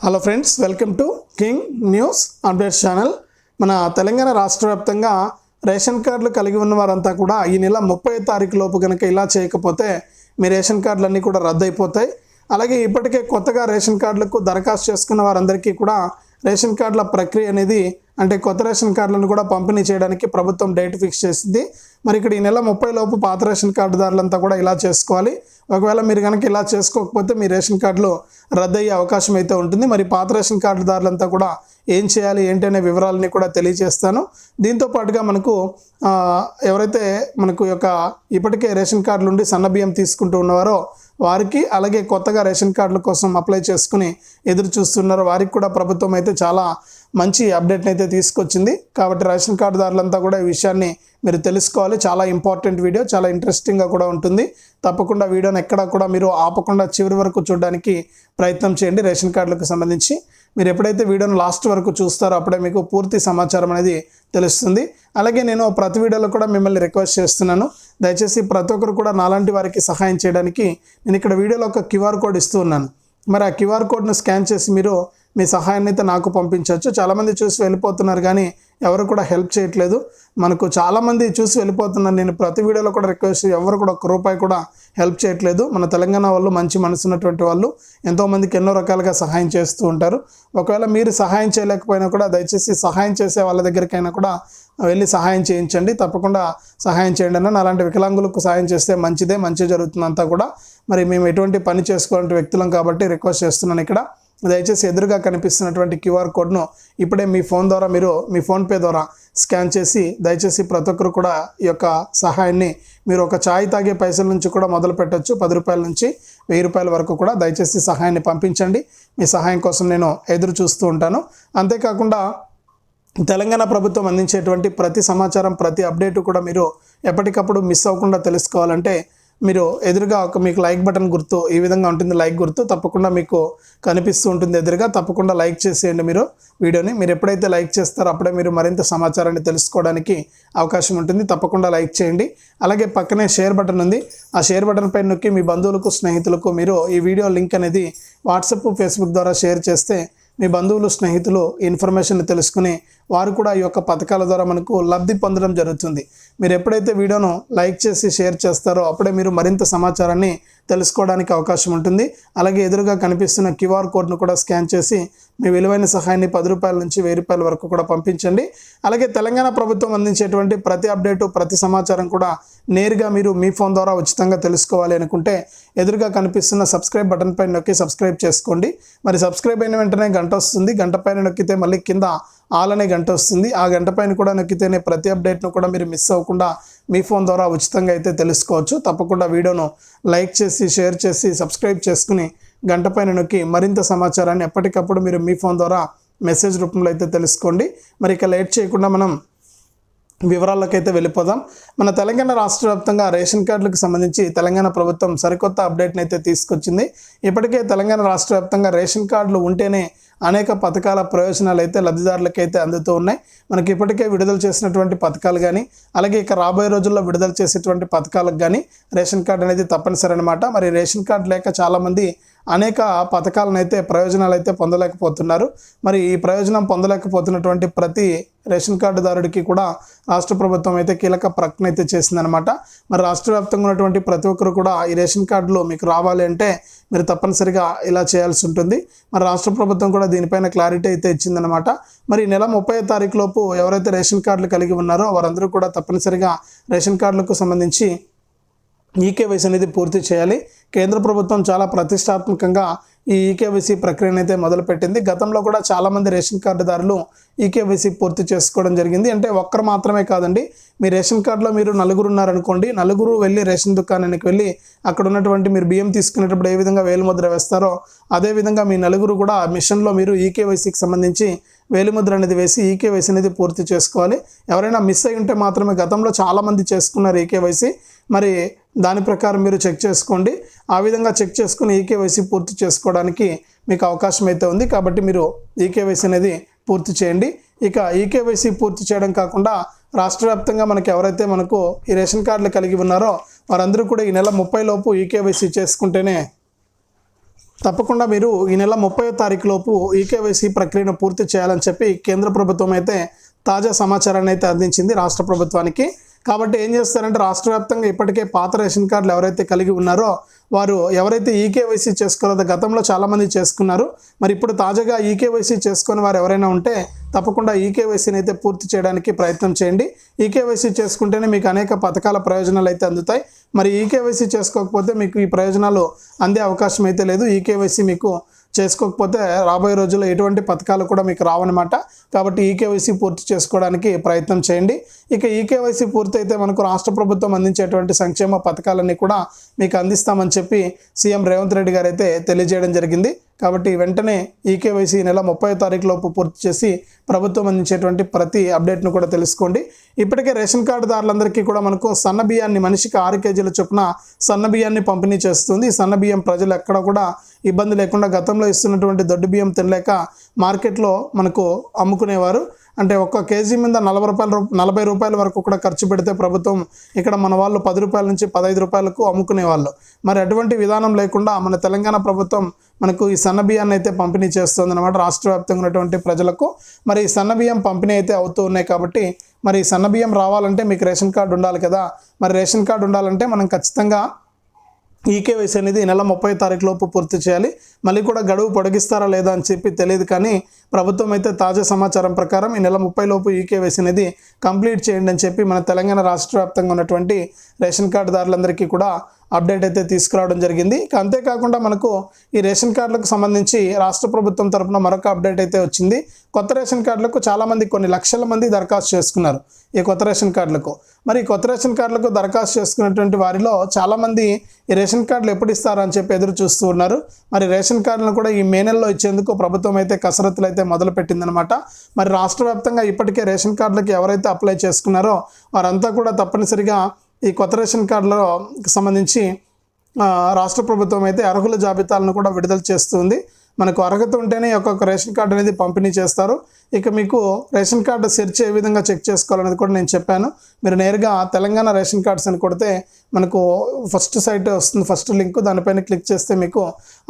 Hello friends welcome to king news updates channel మన తెలంగాణ రాష్ట్ర వ్యాప్తంగా రేషన్ కార్డులు కలిగి ఉన్న వారంతా కూడా ఈ నెల ముప్పై తారీఖు లోపు కనుక ఇలా చేయకపోతే మీ రేషన్ కార్డులన్నీ కూడా రద్దు అయిపోతాయి అలాగే ఇప్పటికే కొత్తగా రేషన్ కార్డులకు దరఖాస్తు చేసుకున్న వారందరికీ కూడా రేషన్ కార్డుల ప్రక్రియ అనేది అంటే కొత్త రేషన్ కార్డులను కూడా పంపిణీ చేయడానికి ప్రభుత్వం డేట్ ఫిక్స్ చేసింది. మరి ఇక్కడ ఈ నెల ముప్పై లోపు పాత రేషన్ కార్డుదారులంతా కూడా ఇలా చేసుకోవాలి. ఒకవేళ మీరు కనుక ఇలా చేసుకోకపోతే మీ రేషన్ కార్డులు రద్దయ్యే అవకాశం అయితే ఉంటుంది. మరి పాత రేషన్ కార్డుదారులంతా కూడా ఏం చేయాలి ఏంటి అనే వివరాలని కూడా తెలియజేస్తాను. దీంతో పాటుగా మనకు ఎవరైతే మనకు యొక్క ఇప్పటికే రేషన్ కార్డులు ఉండి సన్న బియ్యం తీసుకుంటూ ఉన్నవారో వారికి అలాగే కొత్తగా రేషన్ కార్డుల కోసం అప్లై చేసుకుని ఎదురు చూస్తున్నారు. వారికి కూడా ప్రభుత్వం అయితే చాలా మంచి అప్డేట్ని అయితే తీసుకొచ్చింది. కాబట్టి రేషన్ కార్డుదారులంతా కూడా ఈ విషయాన్ని మీరు తెలుసుకోవాలి. చాలా ఇంపార్టెంట్ వీడియో చాలా ఇంట్రెస్టింగ్గా కూడా ఉంటుంది. తప్పకుండా వీడియోని ఎక్కడా కూడా మీరు ఆపకుండా చివరి వరకు చూడడానికి ప్రయత్నం చేయండి. రేషన్ కార్డులకు సంబంధించి మీరు ఎప్పుడైతే వీడియోను లాస్ట్ వరకు చూస్తారో అప్పుడే మీకు పూర్తి సమాచారం అనేది తెలుస్తుంది. అలాగే నేను ప్రతి వీడియోలో కూడా మిమ్మల్ని రిక్వెస్ట్ చేస్తున్నాను. దయచేసి ప్రతి ఒక్కరు కూడా నాలాంటి వారికి సహాయం చేయడానికి నేను ఇక్కడ వీడియోలో ఒక క్యూఆర్ కోడ్ ఇస్తూ ఉన్నాను. మరి ఆ క్యూఆర్ కోడ్ను స్కాన్ చేసి మీరు మీ సహాయాన్ని అయితే నాకు పంపించవచ్చు. చాలామంది చూసి వెళ్ళిపోతున్నారు కానీ ఎవరు కూడా హెల్ప్ చేయట్లేదు. మనకు చాలామంది చూసి వెళ్ళిపోతున్నారు నేను ప్రతి వీడియోలో కూడా రిక్వెస్ట్ ఎవరు కూడా ఒక్క రూపాయి కూడా హెల్ప్ చేయట్లేదు. మన తెలంగాణ వాళ్ళు మంచి మనసు ఉన్నటువంటి వాళ్ళు. ఎంతోమందికి ఎన్నో రకాలుగా సహాయం చేస్తూ ఉంటారు. ఒకవేళ మీరు సహాయం చేయలేకపోయినా కూడా దయచేసి సహాయం చేసే వాళ్ళ దగ్గరికైనా కూడా వెళ్ళి సహాయం చేయించండి. తప్పకుండా సహాయం చేయండి అన్న అలాంటి వికలాంగులకు సహాయం చేస్తే మంచిదే మంచి జరుగుతుందంతా కూడా. మరి మేము ఎటువంటి పని చేసుకోవాలంటే వ్యక్తులం కాబట్టి రిక్వెస్ట్ చేస్తున్నాను ఇక్కడ. దయచేసి ఎదురుగా కనిపిస్తున్నటువంటి క్యూఆర్ కోడ్ను ఇప్పుడే మీ ఫోన్ ద్వారా మీరు మీ ఫోన్పే ద్వారా స్కాన్ చేసి దయచేసి ప్రతి ఒక్కరు కూడా ఈ యొక్క సహాయాన్ని మీరు ఒక ఛాయ్ తాగే పైసల నుంచి కూడా మొదలు పెట్టొచ్చు. పది రూపాయల నుంచి వెయ్యి రూపాయల వరకు కూడా దయచేసి సహాయాన్ని పంపించండి. మీ సహాయం కోసం నేను ఎదురు చూస్తూ ఉంటాను. అంతేకాకుండా తెలంగాణ ప్రభుత్వం అందించేటువంటి ప్రతి సమాచారం ప్రతి అప్డేట్ కూడా మీరు ఎప్పటికప్పుడు మిస్ అవ్వకుండా తెలుసుకోవాలంటే మీరు ఎదురుగా ఒక మీకు లైక్ బటన్ గుర్తు ఈ విధంగా ఉంటుంది లైక్ గుర్తు తప్పకుండా మీకు కనిపిస్తూ ఉంటుంది ఎదురుగా. తప్పకుండా లైక్ చేసేయండి మీరు వీడియోని. మీరు ఎప్పుడైతే లైక్ చేస్తారో అప్పుడే మీరు మరింత సమాచారాన్ని తెలుసుకోవడానికి అవకాశం ఉంటుంది. తప్పకుండా లైక్ చేయండి. అలాగే పక్కనే షేర్ బటన్ ఉంది. ఆ షేర్ బటన్ పై నొక్కి మీ బంధువులకు స్నేహితులకు మీరు ఈ వీడియో లింక్ అనేది వాట్సాప్ ఫేస్బుక్ ద్వారా షేర్ చేస్తే మీ బంధువులు స్నేహితులు ఇన్ఫర్మేషన్ తెలుసుకుని వారు కూడా ఈ యొక్క పథకాల ద్వారా మనకు లబ్ధి పొందడం జరుగుతుంది. మీరు ఎప్పుడైతే వీడియోను లైక్ చేసి షేర్ చేస్తారో అప్పుడే మీరు మరింత సమాచారాన్ని తెలుసుకోవడానికి అవకాశం ఉంటుంది. అలాగే ఎదురుగా కనిపిస్తున్న క్యూఆర్ కోడ్ను కూడా స్కాన్ చేసి మీ విలువైన సహాయాన్ని పది రూపాయల నుంచి వెయ్యి రూపాయల వరకు కూడా పంపించండి. అలాగే తెలంగాణ ప్రభుత్వం అందించేటువంటి ప్రతి అప్డేటు ప్రతి సమాచారం కూడా నేరుగా మీరు మీ ఫోన్ ద్వారా ఉచితంగా తెలుసుకోవాలి అనుకుంటే ఎదురుగా కనిపిస్తున్న సబ్స్క్రైబ్ బటన్ పైన నొక్కి సబ్స్క్రైబ్ చేసుకోండి. మరి సబ్స్క్రైబ్ అయిన వెంటనే గంట వస్తుంది. గంట పైన నొక్కితే మళ్ళీ కింద ఆలనే గంట వస్తుంది. ఆ గంట పైన కూడా నొక్కితేనే ప్రతి అప్డేట్ను కూడా మీరు మిస్ అవ్వకుండా మీ ఫోన్ ద్వారా ఉచితంగా అయితే తెలుసుకోవచ్చు. తప్పకుండా వీడియోను లైక్ చేసి షేర్ చేసి సబ్స్క్రైబ్ చేసుకుని గంట పైన నొక్కి మరింత సమాచారాన్ని ఎప్పటికప్పుడు మీరు మీ ఫోన్ ద్వారా మెసేజ్ రూపంలో అయితే తెలుసుకోండి. మరి ఇక లేట్ చేయకుండా మనం వివరాల్లోకైతే వెళ్ళిపోదాం. మన తెలంగాణ రాష్ట్ర వ్యాప్తంగా రేషన్ కార్డులకు సంబంధించి తెలంగాణ ప్రభుత్వం సరికొత్త అప్డేట్ని అయితే తీసుకొచ్చింది. ఇప్పటికే తెలంగాణ రాష్ట్ర వ్యాప్తంగా రేషన్ కార్డులు ఉంటేనే అనేక పథకాల ప్రయోజనాలు అయితే లబ్ధిదారులకైతే అందుతూ ఉన్నాయి. మనకి ఇప్పటికే విడుదల చేసినటువంటి పథకాలు కానీ అలాగే ఇక రాబోయే రోజుల్లో విడుదల చేసేటువంటి పథకాలకు కానీ రేషన్ కార్డు అనేది తప్పనిసరి అనమాట మరి రేషన్ కార్డు లేక చాలామంది అనేక పథకాలను అయితే ప్రయోజనాలు అయితే పొందలేకపోతున్నారు. మరి ఈ ప్రయోజనం పొందలేకపోతున్నటువంటి ప్రతి రేషన్ కార్డుదారుడికి కూడా రాష్ట్ర ప్రభుత్వం అయితే కీలక ప్రకటన అయితే చేసిందనమాట మరి రాష్ట్ర వ్యాప్తంగా ఉన్నటువంటి ప్రతి ఒక్కరు కూడా ఈ రేషన్ కార్డులు మీకు రావాలి అంటే మీరు తప్పనిసరిగా ఇలా చేయాల్సి ఉంటుంది. మరి రాష్ట్ర ప్రభుత్వం కూడా దీనిపైన క్లారిటీ అయితే ఇచ్చిందనమాట మరి నెల ముప్పై తారీఖు లోపు ఎవరైతే రేషన్ కార్డులు కలిగి ఉన్నారో వారందరూ కూడా తప్పనిసరిగా రేషన్ కార్డులకు సంబంధించి ఈకేవైసీ అనేది పూర్తి చేయాలి. కేంద్ర ప్రభుత్వం చాలా ప్రతిష్టాత్మకంగా ఈ ఈకేవైసీ ప్రక్రియను అయితే మొదలుపెట్టింది. గతంలో కూడా చాలామంది రేషన్ కార్డుదారులు ఈకేవైసీ పూర్తి చేసుకోవడం జరిగింది. అంటే ఒక్కరు మాత్రమే కాదండి మీ రేషన్ కార్డులో మీరు నలుగురు ఉన్నారనుకోండి నలుగురు వెళ్ళి రేషన్ దుకాణానికి వెళ్ళి అక్కడ ఉన్నటువంటి మీరు బియ్యం తీసుకునేటప్పుడు ఏ విధంగా వేలుముద్ర వేస్తారో అదేవిధంగా మీ నలుగురు కూడా మిషన్లో మీరు ఈకేవైసీకి సంబంధించి వేలిముద్ర అనేది వేసి ఈకేవైసీ అనేది పూర్తి చేసుకోవాలి. ఎవరైనా మిస్ అయి ఉంటే మాత్రమే గతంలో చాలామంది చేసుకున్నారు ఈకేవైసీ. మరి దాని ప్రకారం మీరు చెక్ చేసుకోండి. ఆ విధంగా చెక్ చేసుకుని ఈకేవైసీ పూర్తి చేసుకోవడానికి మీకు అవకాశం అయితే ఉంది. కాబట్టి మీరు ఈకేవైసీ అనేది పూర్తి చేయండి. ఇక ఈకేవైసీ పూర్తి చేయడం కాకుండా రాష్ట్ర వ్యాప్తంగా మనకు ఎవరైతే మనకు ఈ రేషన్ కార్డులు కలిగి ఉన్నారో వారందరూ కూడా ఈ నెల ముప్పై లోపు ఈకేవైసీ చేసుకుంటేనే తప్పకుండా మీరు ఈ నెల ముప్పై తారీఖు లోపు ఈకేవైసీ ప్రక్రియను పూర్తి చేయాలని చెప్పి కేంద్ర ప్రభుత్వం అయితే తాజా సమాచారాన్ని అయితే అందించింది రాష్ట్ర ప్రభుత్వానికి. కాబట్టి ఏం చేస్తారంటే రాష్ట్ర వ్యాప్తంగా ఇప్పటికే పాత రేషన్ కార్డులు ఎవరైతే కలిగి ఉన్నారో వారు ఎవరైతే ఈకేవైసీ చేసుకోలేదో గతంలో చాలామంది చేసుకున్నారు. మరి ఇప్పుడు తాజాగా ఈకేవైసీ చేసుకుని వారు ఎవరైనా ఉంటే తప్పకుండా ఈకేవైసీని అయితే పూర్తి చేయడానికి ప్రయత్నం చేయండి. ఈకేవైసీ చేసుకుంటేనే మీకు అనేక పథకాల ప్రయోజనాలు అయితే అందుతాయి. మరి ఈకేవైసీ చేసుకోకపోతే మీకు ఈ ప్రయోజనాలు అందే అవకాశం అయితే లేదు. ఈకేవైసీ మీకు చేసుకోకపోతే రాబోయే రోజుల్లో ఎటువంటి పథకాలు కూడా మీకు రావన్నమాట. కాబట్టి ఈకేవైసీ పూర్తి చేసుకోవడానికి ప్రయత్నం చేయండి. ఇక ఈకేవైసీ పూర్తయితే మనకు రాష్ట్ర ప్రభుత్వం అందించేటువంటి సంక్షేమ పథకాలన్నీ కూడా మీకు అందిస్తామని చెప్పి సీఎం రేవంత్ రెడ్డి గారు అయితే తెలియజేయడం జరిగింది. కాబట్టి వెంటనే ఈకేవైసీ నెల ముప్పై తారీఖు లోపు పూర్తి చేసి ప్రభుత్వం అందించేటువంటి ప్రతి అప్డేట్ను కూడా తెలుసుకోండి. ఇప్పటికే రేషన్ కార్డుదారులందరికీ కూడా మనకు సన్న బియ్యాన్ని మనిషికి ఆరు కేజీల చొప్పున సన్న బియ్యాన్ని పంపిణీ చేస్తుంది. సన్న బియ్యం ప్రజలు ఎక్కడ కూడా ఇబ్బంది లేకుండా గతంలో ఇస్తున్నటువంటి దొడ్డు బియ్యం తినలేక మార్కెట్లో మనకు అమ్ముకునేవారు. అంటే ఒక్క కేజీ మీద నలభై రూపాయల నలభై రూపాయల వరకు కూడా ఖర్చు పెడితే ప్రభుత్వం ఇక్కడ మన వాళ్ళు పది రూపాయల నుంచి పదహైదు రూపాయలకు అమ్ముకునేవాళ్ళు. మరి అటువంటి విధానం లేకుండా మన తెలంగాణ ప్రభుత్వం మనకు ఈ సన్న బియ్యాన్ని అయితే పంపిణీ చేస్తుంది అనమాట రాష్ట్ర వ్యాప్తంగా ఉన్నటువంటి ప్రజలకు. మరి ఈ సన్న బియ్యం పంపిణీ అయితే అవుతూ ఉన్నాయి కాబట్టి మరి ఈ సన్న బియ్యం రావాలంటే మీకు రేషన్ కార్డు ఉండాలి కదా. మరి రేషన్ కార్డు ఉండాలంటే మనం ఖచ్చితంగా ఈకేవైసీ అనేది నెల ముప్పై తారీఖు లోపు పూర్తి చేయాలి. మళ్ళీ కూడా గడువు పొడిగిస్తారా లేదా అని చెప్పి తెలియదు కానీ ప్రభుత్వం అయితే తాజా సమాచారం ప్రకారం ఈ నెల ముప్పై లోపు ఈకేవైసీ అనేది కంప్లీట్ చేయండి అని చెప్పి మన తెలంగాణ రాష్ట్ర వ్యాప్తంగా ఉన్నటువంటి రేషన్ కార్డుదారులందరికీ కూడా అప్డేట్ అయితే తీసుకురావడం జరిగింది. ఇక అంతేకాకుండా మనకు ఈ రేషన్ కార్డులకు సంబంధించి రాష్ట్ర ప్రభుత్వం తరపున మరొక అప్డేట్ అయితే వచ్చింది. కొత్త రేషన్ కార్డులకు చాలామంది కొన్ని లక్షల మంది దరఖాస్తు చేసుకున్నారు ఈ కొత్త రేషన్ కార్డులకు. మరి ఈ కొత్త రేషన్ కార్డులకు దరఖాస్తు చేసుకున్నటువంటి వారిలో చాలామంది ఈ రేషన్ కార్డులు ఎప్పుడు ఇస్తారని అని చెప్పి ఎదురు చూస్తూ ఉన్నారు. మరి రేషన్ కార్డులను కూడా ఈ మే నెలలో ఇచ్చేందుకు ప్రభుత్వం అయితే కసరత్తులు అయితే మొదలుపెట్టిందనమాట మరి రాష్ట్ర వ్యాప్తంగా ఇప్పటికే రేషన్ కార్డులకు ఎవరైతే అప్లై చేసుకున్నారో వారంతా కూడా తప్పనిసరిగా ఈ కొత్త రేషన్ కార్డులో సంబంధించి రాష్ట్ర ప్రభుత్వం అయితే అర్హుల జాబితాలను కూడా విడుదల చేస్తుంది. మనకు అర్హత ఉంటేనే ఒక్కొక్క రేషన్ కార్డు అనేది పంపిణీ చేస్తారు. ఇక మీకు రేషన్ కార్డు సెర్చ్ ఏ విధంగా చెక్ చేసుకోవాలనేది కూడా నేను చెప్పాను. మీరు నేరుగా తెలంగాణ రేషన్ కార్డ్స్ అని కొడితే మనకు ఫస్ట్ సైట్ వస్తుంది ఫస్ట్ లింక్. దానిపైన క్లిక్ చేస్తే మీకు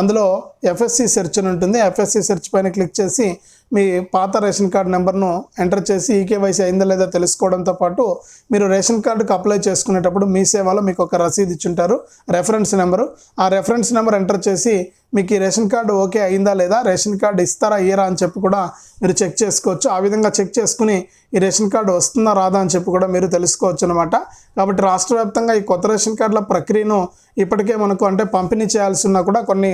అందులో ఎఫ్ఎస్సి సెర్చ్ అని ఉంటుంది. ఎఫ్ఎస్సి సెర్చ్ పైన క్లిక్ చేసి మీ పాత రేషన్ కార్డు నెంబర్ను ఎంటర్ చేసి ఈకేవైసీ అయిందా లేదో తెలుసుకోవడంతో పాటు మీరు రేషన్ కార్డుకు అప్లై చేసుకునేటప్పుడు మీ సేవలో మీకు ఒక రసీదు ఇచ్చుంటారు రెఫరెన్స్ నెంబరు ఆ రెఫరెన్స్ నెంబర్ ఎంటర్ చేసి మీకు ఈ రేషన్ కార్డు ఓకే అయిందా లేదా రేషన్ కార్డు ఇస్తారా ఇయరా అని చెప్పి కూడా మీరు చెక్ చేసుకోవచ్చు. ఆ విధంగా చెక్ చేసుకుని ఈ రేషన్ కార్డు వస్తుందా రాదా అని చెప్పి కూడా మీరు తెలుసుకోవచ్చు అనమాట కాబట్టి రాష్ట్ర వ్యాప్తంగా ఈ కొత్త రేషన్ కార్డుల ప్రక్రియను ఇప్పటికే మనకు అంటే పంపిణీ చేయాల్సి ఉన్నా కూడా కొన్ని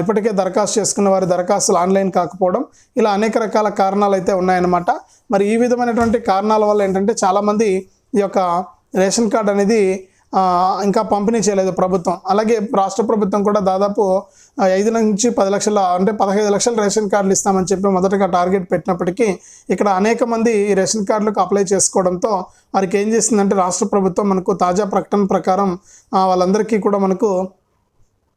ఇప్పటికే దరఖాస్తు చేసుకున్న వారి దరఖాస్తులు ఆన్లైన్ కాకపోవడం ఇలా అనేక రకాల కారణాలు అయితే ఉన్నాయన్నమాట. మరి ఈ విధమైనటువంటి కారణాల వల్ల ఏంటంటే చాలామంది ఈ యొక్క రేషన్ కార్డు అనేది ఇంకా పంపిణీ చేయలేదు ప్రభుత్వం. అలాగే రాష్ట్ర ప్రభుత్వం కూడా దాదాపు ఐదు నుంచి పది లక్షల అంటే పదహైదు లక్షల రేషన్ కార్డులు ఇస్తామని చెప్పి మొదటగా టార్గెట్ పెట్టినప్పటికీ ఇక్కడ అనేక మంది రేషన్ కార్డులకు అప్లై చేసుకోవడంతో వారికి ఏం చేసిందంటే రాష్ట్ర ప్రభుత్వం మనకు తాజా ప్రకటన ప్రకారం వాళ్ళందరికీ కూడా మనకు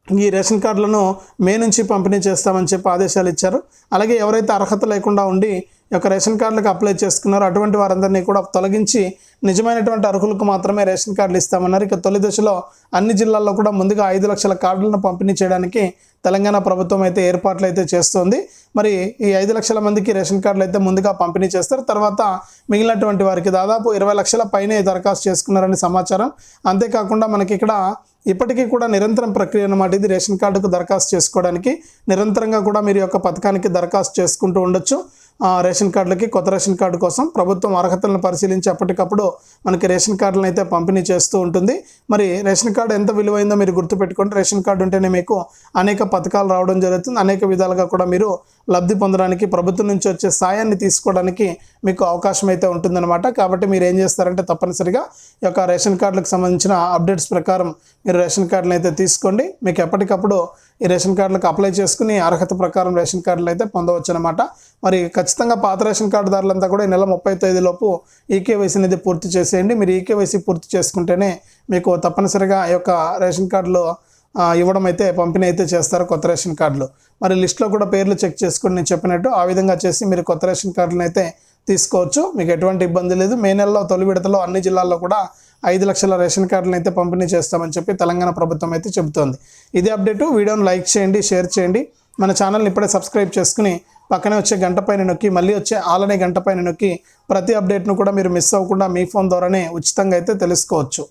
ఈ రేషన్ కార్డులను మే నుంచి పంపిణీ చేస్తామని చెప్పి ఆదేశాలు ఇచ్చారు. అలాగే ఎవరైతే అర్హత లేకుండా ఉండి యొక్క రేషన్ కార్డులకు అప్లై చేసుకున్నారు. అటువంటి వారందరినీ కూడా తొలగించి నిజమైనటువంటి అర్హులకు మాత్రమే రేషన్ కార్డులు ఇస్తామన్నారు. ఇక తొలి దశలో అన్ని జిల్లాల్లో కూడా ముందుగా ఐదు లక్షల కార్డులను పంపిణీ చేయడానికి తెలంగాణ ప్రభుత్వం అయితే ఏర్పాట్లు అయితే చేస్తోంది. మరి ఈ ఐదు లక్షల మందికి రేషన్ కార్డులు అయితే ముందుగా పంపిణీ చేస్తారు. తర్వాత మిగిలినటువంటి వారికి దాదాపు ఇరవై లక్షల పైనే దరఖాస్తు చేసుకున్నారని సమాచారం. అంతేకాకుండా మనకి ఇక్కడ ఇప్పటికీ కూడా నిరంతరం ప్రక్రియ అన్నమాట ఇది రేషన్ కార్డుకు దరఖాస్తు చేసుకోవడానికి. నిరంతరంగా కూడా మీరు యొక్క పథకానికి దరఖాస్తు చేసుకుంటూ ఉండొచ్చు. రేషన్ కార్డులకి కొత్త రేషన్ కార్డు కోసం ప్రభుత్వం అర్హతలను పరిశీలించి అప్పటికప్పుడు మనకి రేషన్ కార్డులను అయితే పంపిణీ చేస్తూ ఉంటుంది. మరి రేషన్ కార్డు ఎంత విలువైందో మీరు గుర్తుపెట్టుకోండి. రేషన్ కార్డు ఉంటేనే మీకు అనేక పథకాలు రావడం జరుగుతుంది. అనేక విధాలుగా కూడా మీరు లబ్ధి పొందడానికి ప్రభుత్వం నుంచి వచ్చే సాయాన్ని తీసుకోవడానికి మీకు అవకాశం అయితే ఉంటుందన్నమాట. కాబట్టి మీరు ఏం చేస్తారంటే తప్పనిసరిగా ఈ యొక్క రేషన్ కార్డులకు సంబంధించిన అప్డేట్స్ ప్రకారం మీరు రేషన్ కార్డులను అయితే తీసుకోండి. మీకు ఎప్పటికప్పుడు ఈ రేషన్ కార్డులకు అప్లై చేసుకుని అర్హత ప్రకారం రేషన్ కార్డులు అయితే పొందవచ్చు అనమాట మరి ఖచ్చితంగా పాత రేషన్ కార్డుదారులంతా కూడా ఈ నెల ముప్పై తేదీలోపు ఈకేవైసీ అనేది పూర్తి చేసేయండి. మీరు ఈకేవైసీ పూర్తి చేసుకుంటేనే మీకు తప్పనిసరిగా ఈ యొక్క రేషన్ కార్డులో ఇవ్వడం అయితే పంపిణీ అయితే చేస్తారు కొత్త రేషన్ కార్డులు. మరి లిస్ట్లో కూడా పేర్లు చెక్ చేసుకుని నేను చెప్పినట్టు ఆ విధంగా చేసి మీరు కొత్త రేషన్ కార్డులను అయితే తీసుకోవచ్చు. మీకు ఎటువంటి ఇబ్బంది లేదు. మే నెలలో తొలి విడతలో అన్ని జిల్లాల్లో కూడా ఐదు లక్షల రేషన్ కార్డులను అయితే పంపిణీ చేస్తామని చెప్పి తెలంగాణ ప్రభుత్వం అయితే చెబుతోంది. ఇదే అప్డేట్. వీడియోను లైక్ చేయండి షేర్ చేయండి. మన ఛానల్ని ఇప్పుడే సబ్స్క్రైబ్ చేసుకుని పక్కనే వచ్చే గంట పైన నొక్కి మళ్ళీ వచ్చే ఆలనే గంట పైన నొక్కి ప్రతి అప్డేట్ను కూడా మీరు మిస్ అవ్వకుండా మీ ఫోన్ ద్వారానే ఉచితంగా అయితే తెలుసుకోవచ్చు.